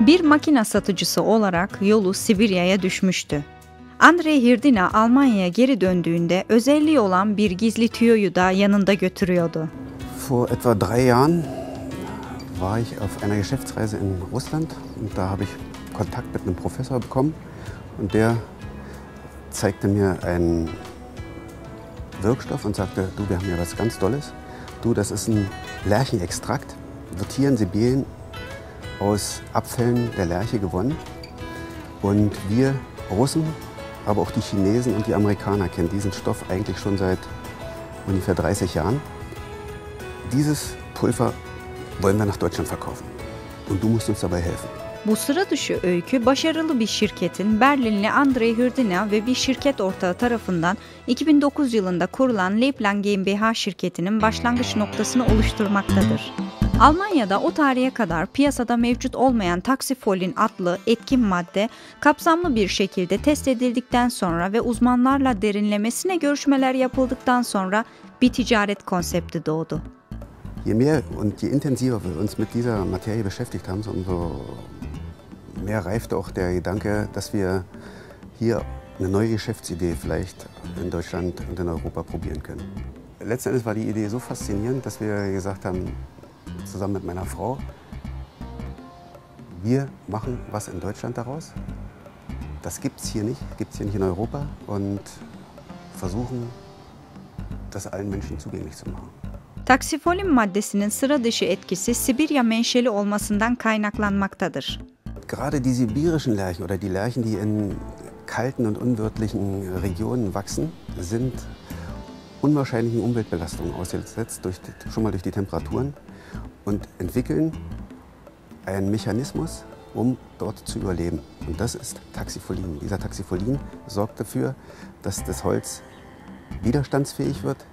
Bir makina satıcısı olarak yolu Sibirya'ya düşmüştü. Andrei Hirdina Almanya'ya geri döndüğünde özelliği olan bir gizli tüyoyu da yanında götürüyordu. Vor etwa drei Jahren war ich auf einer Geschäftsreise in Russland und da habe ich Kontakt mit einem Professor bekommen und der zeigte mir einen Wirkstoff und sagte, du, wir haben hier was ganz Tolles. Du, das ist ein Lärchenextrakt, wird hier in Sibirien aus Abfällen der Lerche gewonnen. Und wir Russen, aber auch die Chinesen und die Amerikaner kennen diesen Stoff eigentlich schon seit ungefähr 30 Jahren. Dieses Pulver wollen wir nach Deutschland verkaufen. Und du musst uns dabei helfen. Bu sıra dışı öykü başarılı bir şirketin Berlinli Andrei Hürdina ve bir şirket ortağı tarafından 2009 yılında kurulan Leiplan GmbH şirketinin başlangıç noktasını oluşturmaktadır. Almanya'da o tarihe kadar piyasada mevcut olmayan taksifolin adlı etkin madde kapsamlı bir şekilde test edildikten sonra ve uzmanlarla derinlemesine görüşmeler yapıldıktan sonra bir ticaret konsepti doğdu. Je mehr und je intensiver wir uns mit dieser Materie beschäftigt haben, umso mehr reifte auch der Gedanke, dass wir hier eine neue Geschäftsidee vielleicht in Deutschland und in Europa probieren können. Letzten Endes war die Idee so faszinierend, dass wir gesagt haben, zusammen mit meiner Frau, wir machen was in Deutschland daraus. Das gibt es hier nicht, gibt es hier nicht in Europa und versuchen, das allen Menschen zugänglich zu machen. Taksifolin maddesinin sıra dışı etkisi Sibirya menşeli olmasından kaynaklanmaktadır. Gerade die sibirischen Lerchen oder die Lerchen, die in kalten und unwirtlichen Regionen wachsen, sind unwahrscheinlichen Umweltbelastungen ausgesetzt, durch, schon mal durch die Temperaturen und entwickeln einen Mechanismus, um dort zu überleben. Und das ist Taxifolin. Dieser Taxifolin sorgt dafür, dass das Holz widerstandsfähig wird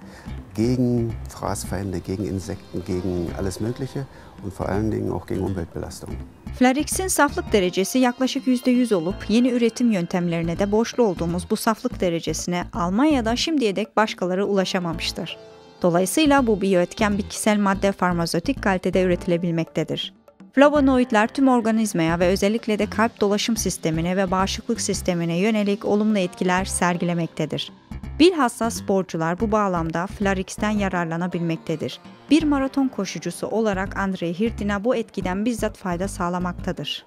gegen Fraßfeinde, gegen Insekten, gegen alles Mögliche und vor allen Dingen auch gegen Umweltbelastungen. Flarix'in saflık derecesi yaklaşık %100 olup yeni üretim yöntemlerine de borçlu olduğumuz bu saflık derecesine Almanya'da şimdiye dek başkaları ulaşamamıştır. Dolayısıyla bu biyoetken bitkisel madde farmazötik kalitede üretilebilmektedir. Flavonoidler tüm organizmaya ve özellikle de kalp dolaşım sistemine ve bağışıklık sistemine yönelik olumlu etkiler sergilemektedir. Bilhassa sporcular bu bağlamda Flarix'ten yararlanabilmektedir. Bir maraton koşucusu olarak Andrei Hirdina bu etkiden bizzat fayda sağlamaktadır.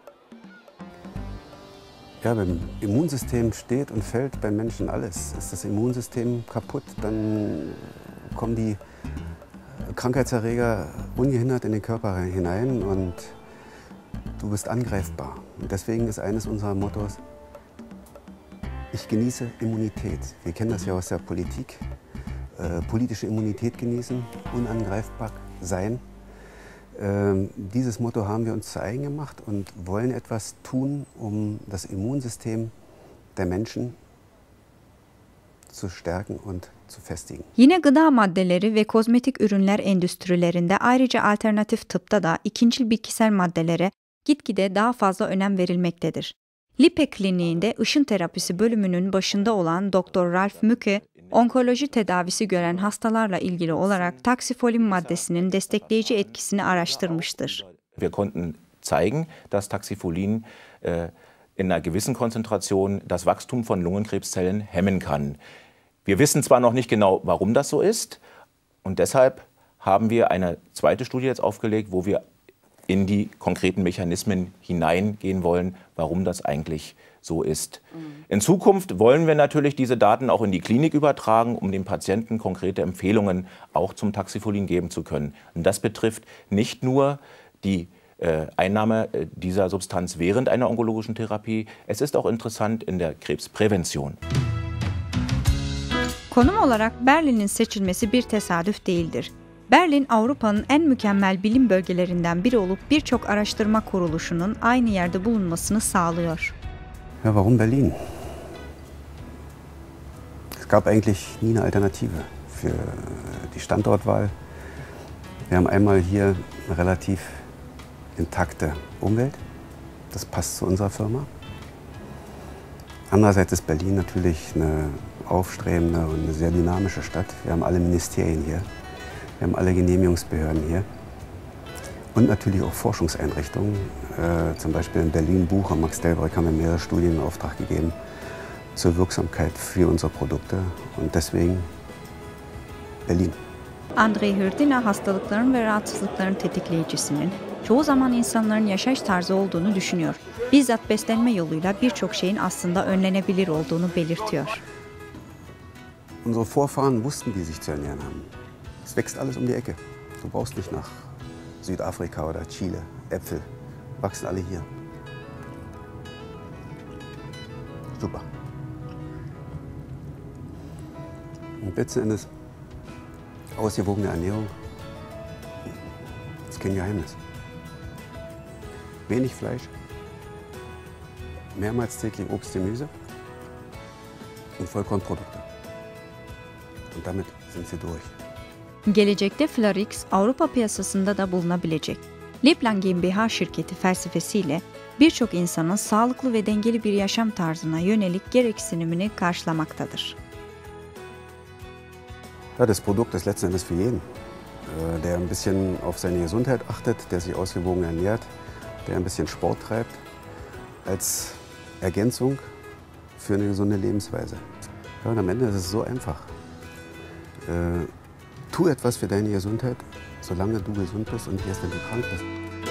Ja, beim Immunsystem steht und fällt beim Menschen alles. Ist das Immunsystem kaputt, dann kommen die Krankheitserreger ungehindert in den Körper hinein und du bist angreifbar. Und deswegen ist eines unserer Mottos, ich genieße Immunität. Wir kennen das ja aus der Politik. Äh, politische Immunität genießen, unangreifbar sein. Ähm, dieses Motto haben wir uns zu eigen gemacht und wollen etwas tun, um das Immunsystem der Menschen zu stärken und zu festigen. Yine gıda maddeleri ve kozmetik ürünler endüstrilerinde ayrıca alternatif tıpta da ikincil bitkisel maddelere gitgide daha fazla önem verilmektedir. Lipe Kliniğinde ışın terapisi bölümünün başında olan Dr. Ralph Müke, onkoloji tedavisi gören hastalarla ilgili olarak taksifolin maddesinin destekleyici etkisini araştırmıştır. Wir konnten zeigen, dass Taxifolin äh, in einer gewissen Konzentration das Wachstum von Lungenkrebszellen hemmen kann. Wir wissen zwar noch nicht genau, warum das so ist, und deshalb haben wir eine zweite Studie jetzt aufgelegt, wo wir in die konkreten Mechanismen hineingehen wollen, warum das eigentlich so ist. In Zukunft wollen wir natürlich diese Daten auch in die Klinik übertragen, um den Patienten konkrete Empfehlungen auch zum Taxifolin geben zu können. Und das betrifft nicht nur die äh, Einnahme äh, dieser Substanz während einer onkologischen Therapie, es ist auch interessant in der Krebsprävention. Konum olarak Berlin'in seçilmesi bir tesadüf değildir. Berlin Avrupa'nın en mükemmel bilim bölgelerinden biri olup birçok araştırma kuruluşunun aynı yerde bulunmasını sağlıyor. Ja, warum Berlin? Es gab eigentlich nie eine Alternative für die Standortwahl. Wir haben einmal hier eine relativ intakte Umwelt. Das passt zu unserer Firma. Andererseits ist Berlin natürlich eine aufstrebende und eine sehr dynamische Stadt. Wir haben alle Ministerien hier, wir haben alle Genehmigungsbehörden hier und natürlich auch Forschungseinrichtungen. Äh, zum Beispiel in Berlin, Buch und Max Delbrück haben wir mehrere Studien in Auftrag gegeben zur Wirksamkeit für unsere Produkte und deswegen Berlin. Andre Hırdina hastalıkların ve rahatsızlıkların tetikleyicisinin çoğu zaman insanların yaşayış tarzı olduğunu düşünüyor. Bizzat beslenme yoluyla birçok şeyin aslında önlenebilir olduğunu belirtiyor. Unsere Vorfahren wussten, wie sich zu ernähren haben. Es wächst alles um die Ecke. Du brauchst nicht nach Südafrika oder Chile. Äpfel wachsen alle hier. Super. Und letzten Endes ausgewogene Ernährung ist kein Geheimnis. Wenig Fleisch, mehrmals täglich Obst, Gemüse und Vollkornprodukte. Und damit sind sie durch. Gelecekte Flarix Avrupa piyasasında da bulunabilecek. Liplan GmbH şirketi felsefesiyle birçok insanın sağlıklı ve dengeli bir yaşam tarzına yönelik gereksinimini karşılamaktadır. Ja, das Produkt ist letzten Endes für jeden, äh, der ein bisschen auf seine Gesundheit achtet, der sich ausgewogen ernährt, der ein bisschen Sport treibt, als Ergänzung für eine gesunde Lebensweise. Ja, und am Ende ist es so einfach. Tu etwas für deine Gesundheit, solange du gesund bist und erst, wenn du krank bist.